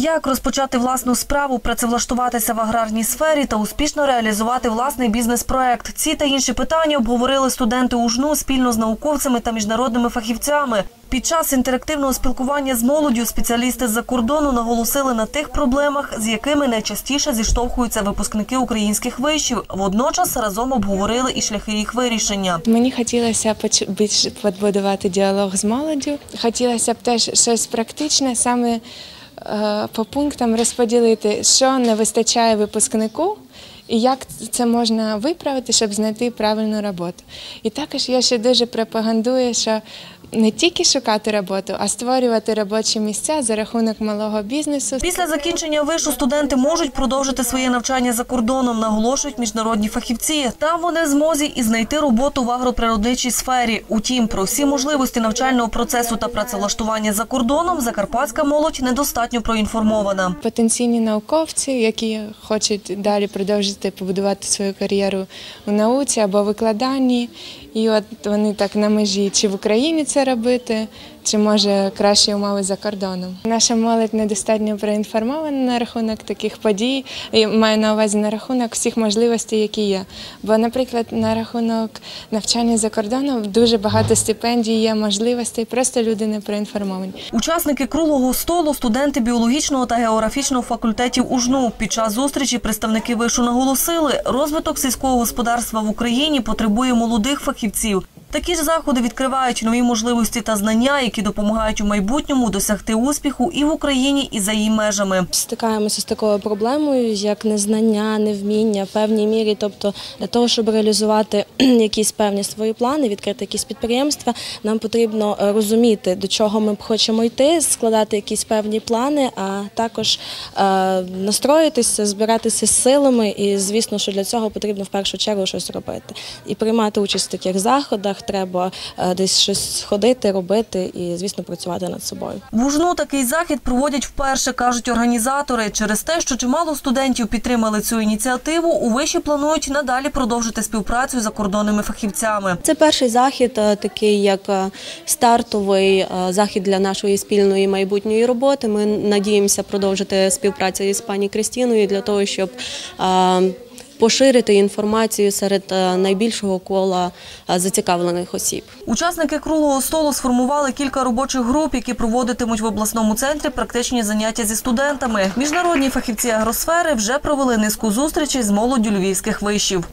Як розпочати власну справу, працевлаштуватися в аграрній сфері та успішно реалізувати власний бізнес-проект? Ці та інші питання обговорили студенти УЖНУ спільно з науковцями та міжнародними фахівцями. Під час інтерактивного спілкування з молоддю спеціалісти з-за кордону наголосили на тих проблемах, з якими найчастіше зіштовхуються випускники українських вишів. Водночас разом обговорили і шляхи їх вирішення. Мені хотілося більш побудувати діалог з молоддю. Хотілося б теж щось практичне, саме по пунктам розподілити, що не вистачає випускнику. І як це можна виправити, щоб знайти правильну роботу. І також я ще дуже пропагандую, що не тільки шукати роботу, а створювати робочі місця за рахунок малого бізнесу. Після закінчення вишу студенти можуть продовжити своє навчання за кордоном, наголошують міжнародні фахівці. Там вони в змозі і знайти роботу в агроприродничій сфері. Утім, про всі можливості навчального процесу та працевлаштування за кордоном закарпатська молодь недостатньо проінформована. потенційні науковці, які хочуть далі продовжити побудувати свою кар'єру у науці або викладанні. І от вони так на межі, чи в Україні це робити, чи може кращі умови за кордоном. Наша молодь недостатньо проінформована на рахунок таких подій, і маю на увазі на рахунок всіх можливостей, які є. Бо, наприклад, на рахунок навчання за кордоном дуже багато стипендій є, можливостей, просто люди не проінформовані. Учасники круглого столу, студенти біологічного та географічного факультетів УЖНУ. Під час зустрічі представники вишу наголосили, розвиток сільського господарства в Україні потребує молодих фахівців. Такі ж заходи відкривають нові можливості та знання, які допомагають у майбутньому досягти успіху і в Україні, і за її межами. стикаємося з такою проблемою, як незнання, невміння в певній мірі. Тобто, для того, щоб реалізувати якісь певні свої плани, відкрити якісь підприємства, нам потрібно е, розуміти, до чого ми хочемо йти, складати якісь певні плани, а також е, настроїтися, збиратися з силами. І звісно, що для цього потрібно в першу чергу щось робити. І приймати участь в таких заходах треба е, десь щось ходити, робити і, звісно, працювати над собою. В УЖНУ такий захід проводять вперше, кажуть організатори. Через те, що чимало студентів підтримали цю ініціативу, у виші планують надалі продовжити співпрацю з закордонними фахівцями. Це перший захід, е, такий як е, стартовий захід для нашої спільної майбутньої роботи. Ми надіємося продовжити співпрацю із пані Кристіною для того, щоб поширити інформацію серед е, найбільшого кола е, зацікавлених осіб. Учасники круглого столу сформували кілька робочих груп, які проводитимуть в обласному центрі практичні заняття зі студентами. Міжнародні фахівці агросфери вже провели низку зустрічей з молоддю львівських вишів.